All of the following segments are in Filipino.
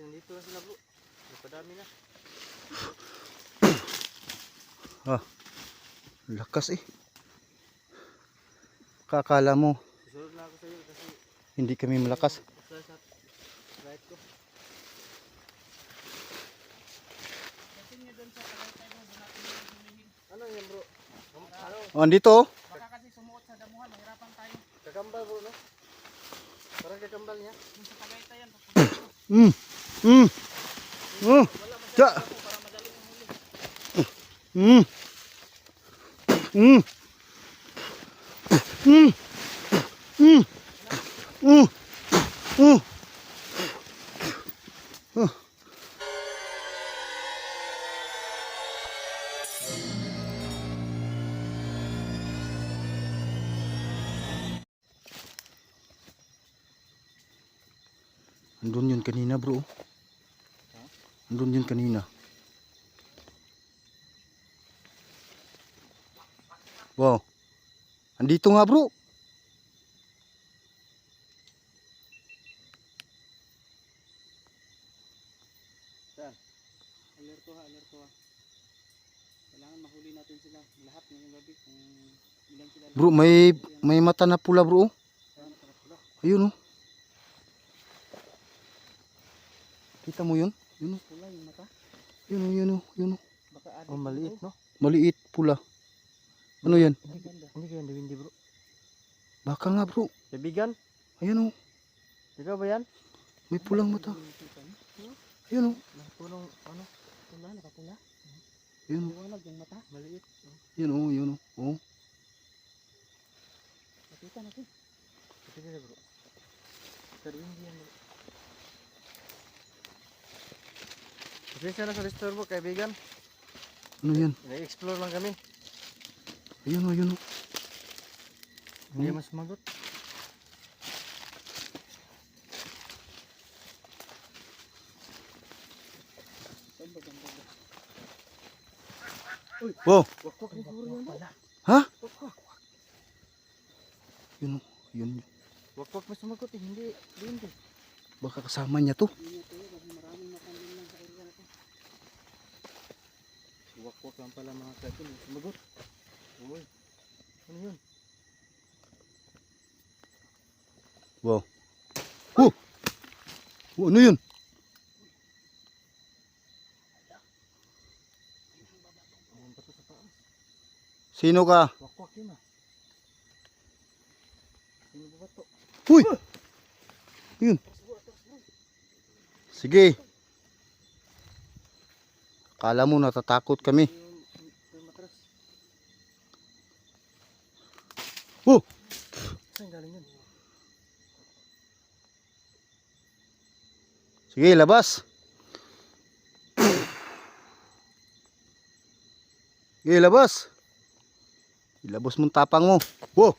nandito na sila bro. Napadami na. Ah. Lakas eh. Kakala mo Susunod na ako sa iyo kasi hindi kami malakas. sa sa right ko. Ano yan bro? Ano? Oh, andito oh. Baka kasi sumuot sa damuhan, mahirapan tayo. Kakambal bro no? Parang kakambal niya. Sa Tagaytay yan, Mm. Mm. Madaling umuli. Mm. Mm. Mm. Mm. Mm. Mm. Andun yun kanina. Wow. Andito nga bro. Alerto ha, alerto ha. Kailangan mahuli natin sila lahat ngayong gabi kung ilan sila. Bro, may may mata na pula bro. Ayun oh. Kita mo yun? Yun oh. Pula yung mata. Yun oh, yun oh, yun oh. Baka adik Oh, maliit no? Maliit pula. Ano yan? Hindi kaya hindi bro. Baka nga bro. Kaibigan? Ayun oh. Ikaw ba yan? May pulang mata. Ayun oh. Punong ano? Pula, nakapula. Ayun oh. Liwanag yung mata. Maliit. Yun oh, yun oh. Oh. Nakita natin. Sige na bro. Pero hindi yan bro. Pasensya na sa disturbo kaibigan. Ano yan? Na-explore lang kami. Ayun oh, yun oh. Hindi mas ba? Wow. Ha? Yun oh. Yun. Wakwak mas sumagot eh. Hindi. Hindi. Baka kasama niya to. Ingat tayo kasi maraming matandang lang sa area na to. Wakwak lang pala mga kakin. Sumagot. Uy. Ano yun? Wow. Oh. Oh, ano yun? Sino ka? Wakwak yun ah. Sino ba to? Uy! Yun. Sige. Kala mo natatakot kami. Oh! Saan? Sige, labas. Sige, labas. Ilabas mong tapang mo. Wow!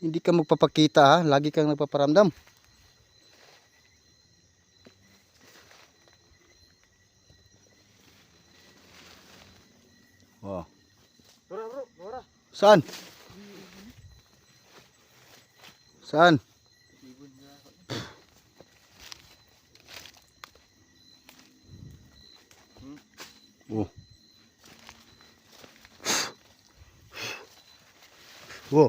Hindi ka magpapakita ha. Lagi kang nagpaparamdam. Wow. Dora bro, Dora. Saan? Saan? Oh. Yan?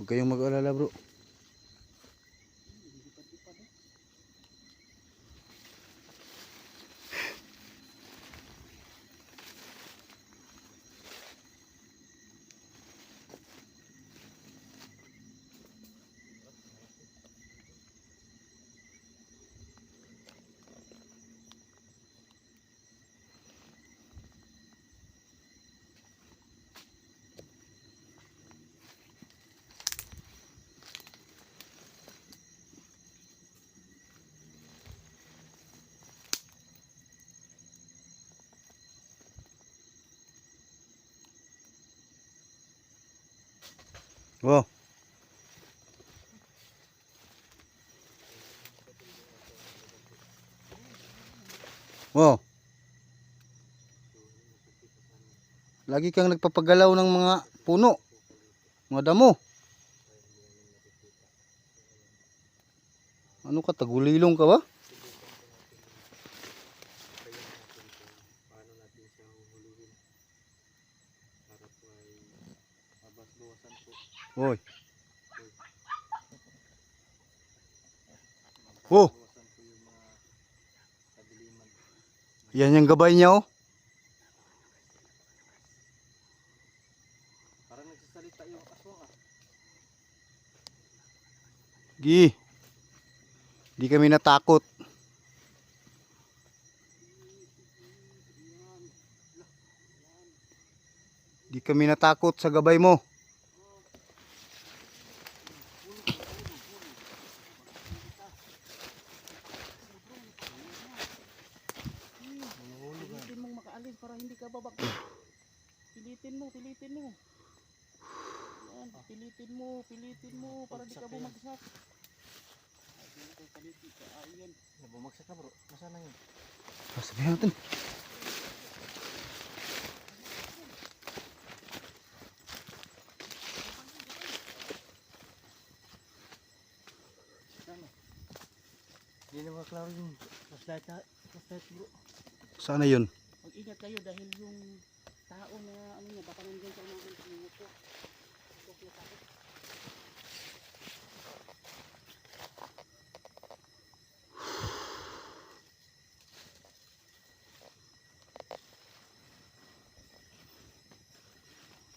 Huwag kayong mag-alala bro. Wow. Wow. Lagi kang nagpapagalaw ng mga puno. Mga damo. Ano ka, tagulilong ka ba? paano natin siya huhuluhin para po ay mabas-bawasan po Hoy. Oh, bawasan yan yung gabay niya oh. parang nagsasalita yung aswang ah Gi. Di kami natakot. Di kami natakot sa gabay mo. Pilitin mong makaalis para hindi ka babak. Pilitin mo, pilitin mo. Yan, pilitin mo, pilitin mo para di ka bumagsak. Ay, di na tayo paliti ka. Ah, yan. nabumagsak na bro nasaan na yun Ah, Sabihin natin. Hindi na maklaro yung flashlight na flashlight bro. Sana yun. Mag-ingat kayo dahil yung tao na ano niya, baka nandiyan sa mga kanto. Ito, kaya takot.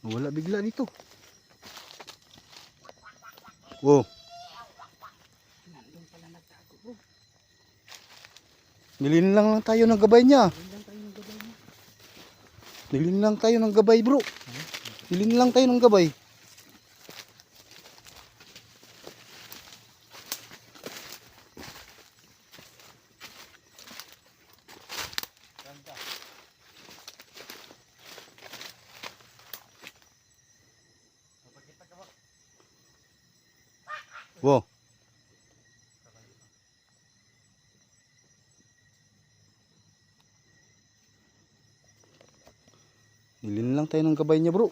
Wala bigla dito. Wow. Nandun pala nagtago. Nilin lang lang tayo ng gabay niya. Doon lang tayo ng gabay mo. Nilin lang tayo ng gabay bro. Nilin lang tayo ng gabay. Nilin lang tayo ng gabay niya bro.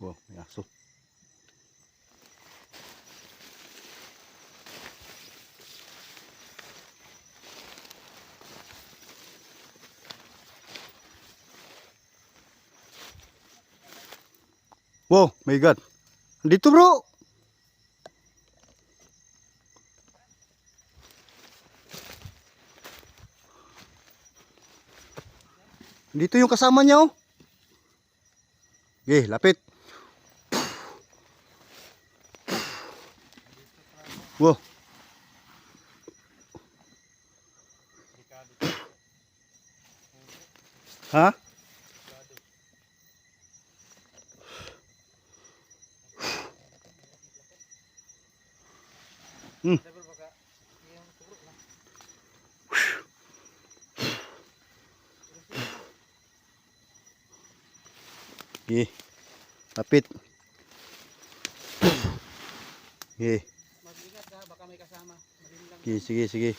Wow, may aso. Wow, my God. Dito bro. Dito yung kasama niya oh. Okay, lapit. Wow. Ha? Hmm. Yung turo na. Okay. Okay. Mag-ingat ka, baka may kasama. Okay, sige, sige.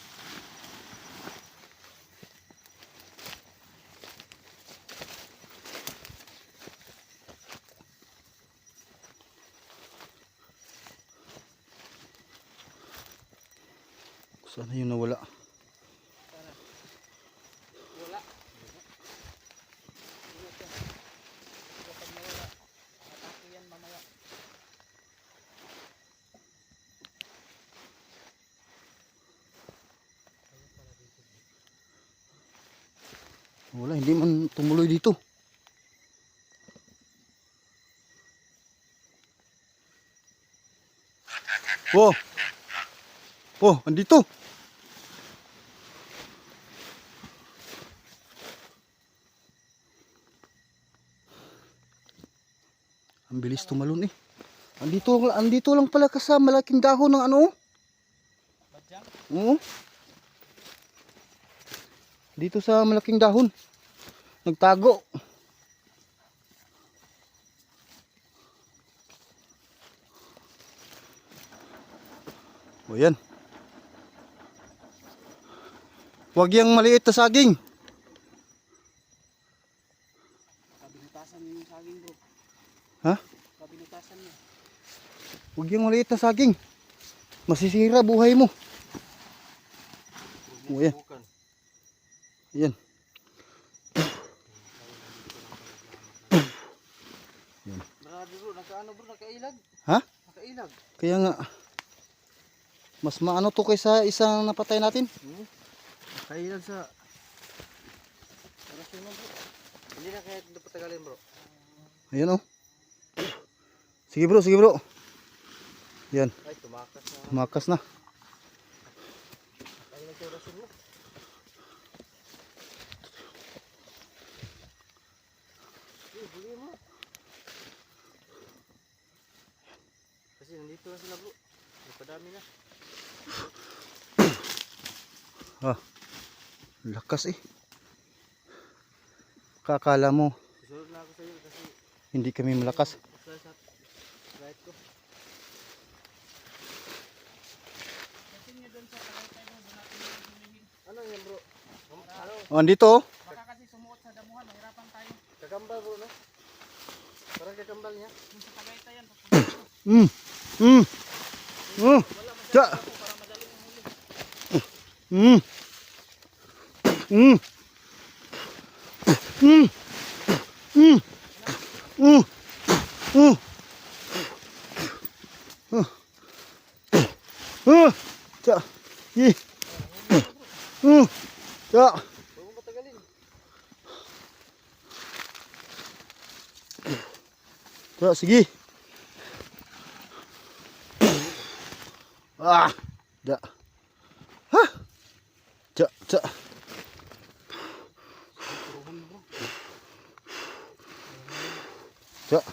Wala, hindi man tumuloy dito. Oh! Oh, andito! Ang bilis tumalon eh. Andito, andito lang pala ka sa malaking dahon ng ano. Oo. Dito sa malaking dahon. Nagtago. O yan. Huwag yung maliit na saging. Kabinutasan yung saging bro. Ha? Kabinutasan niyo. Huwag yung maliit na saging. Masisira buhay mo. O yan. Bukan. Yan. Marami bro, nakaano bro, nakailag. Ha? Nakailag. Kaya nga. Mas maano to kaysa isang napatay natin. Hmm? Nakailag sa... Orasyon mo bro. Hindi na kaya ito patagalin bro. Ayan oh. Sige bro, sige bro. Yan, Ay, tumakas na. makas na. Nakailag sa orasyon mo. Eh, huli mo. Kasi nandito na sila bro. Napadami na. Lakas eh. Kakala mo, Susunod na ako sa iyo kasi hindi kami malakas. right ko. Ano yan bro? Ano? Oh, andito oh. Ya. Tu segi. Ah, tak. Ha. Tak, tak. Tak.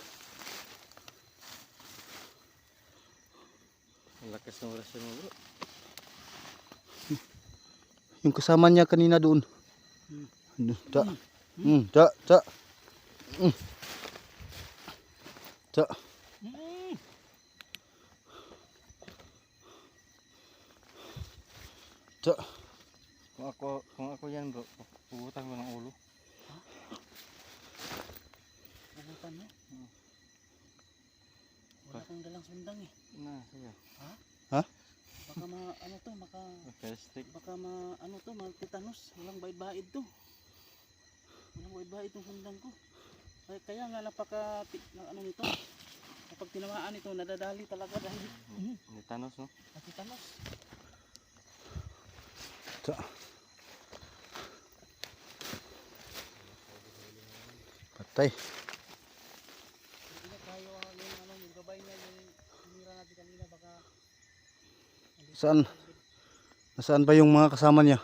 Enggak kesemua rasa ngobrol. Yung kasama niya kanina doon. Ja. Mm, ja, ja. Mm. Hmm. Ja. Kung ako, kung ako yan bro, puputan ko ng ulo. Pupuntan mo? Wala kang dalang sundang eh. Na, sige. Baka ma, ano to, baka, Okay, stick. baka ma, ano to, magtitanos. Walang baid-baid to. Walang baid-baid tong sundang ko. Kaya, kaya nga napaka, na, ano nito. Kapag tinamaan ito, nadadali talaga dahil May tanos no? nakitanos. Ja. Patay. Hindi na tayo ah, yung, ano, yung gabay niya, yung tinira natin kanina, baka Saan? Nasaan ba yung mga kasama niya?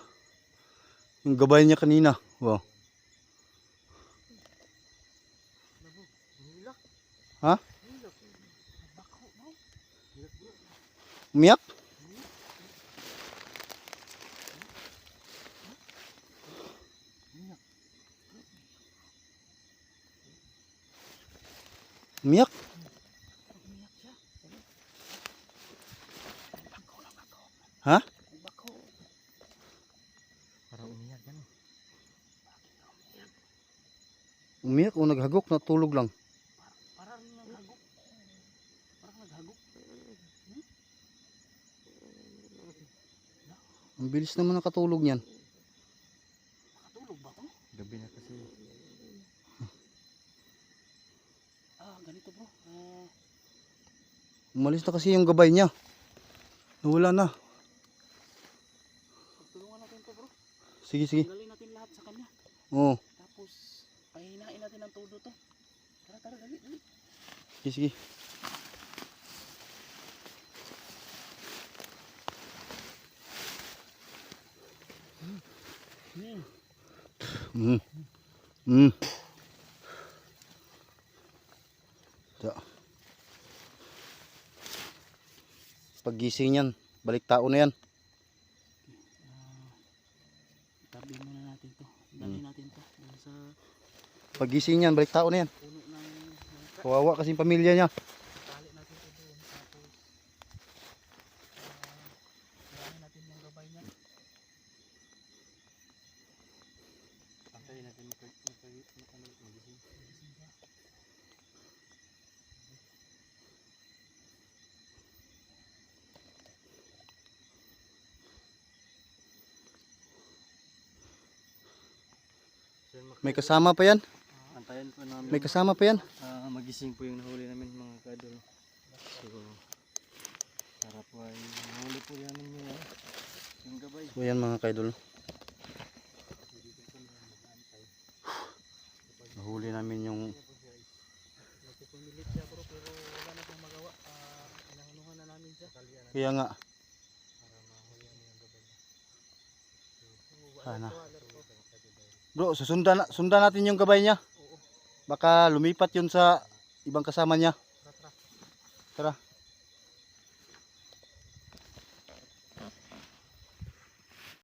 Yung gabay niya kanina. Wow. Ha? Umiyak? Umiyak siya. Bako na bako. Ha? Bako. Parang umiyak yan. Umiyak o naghagok natulog lang. Parang naghagok. Parang naghagok. Ang bilis naman nakatulog niyan. Nakatulog ba to? Gabi na kasi. Ah, ganito bro. Ah, Umalis na kasi yung gabay niya. Nawala na. pagtulungan natin to bro. Sige, sige. Tanggalin natin lahat sa kanya. Oo. Mahihinain natin ang todo to. Tara, tara, dali, dali. Sige, sige. Hmm. Mm. Mm. So. Paggising niyan, balik tao na yan. Ah, itabi muna natin to. Dali natin to. Sa Paggising niyan, balik tao na yan. Kawawa kasi pamilya niya. Tali natin to doon. Tapos, ah, uh, natin yung gabay niya. Antayin natin mag magising. Yun, May kasama pa yan. Antayin po namin. May kasama pa yan. Ah, magising po yung nahuli namin mga kadol. So, para po ay nahuli po namin yung, ah, yung gabay. So yan mga kaidol. Nahuli namin yung Nagpupumilit siya bro pero wala na pong magawa. Ah, inahanuhan na namin siya. Kaya nga Sana. Bro, susundan, sundan natin yung gabay niya. Baka lumipat yun sa ibang kasama niya. tara. Tara.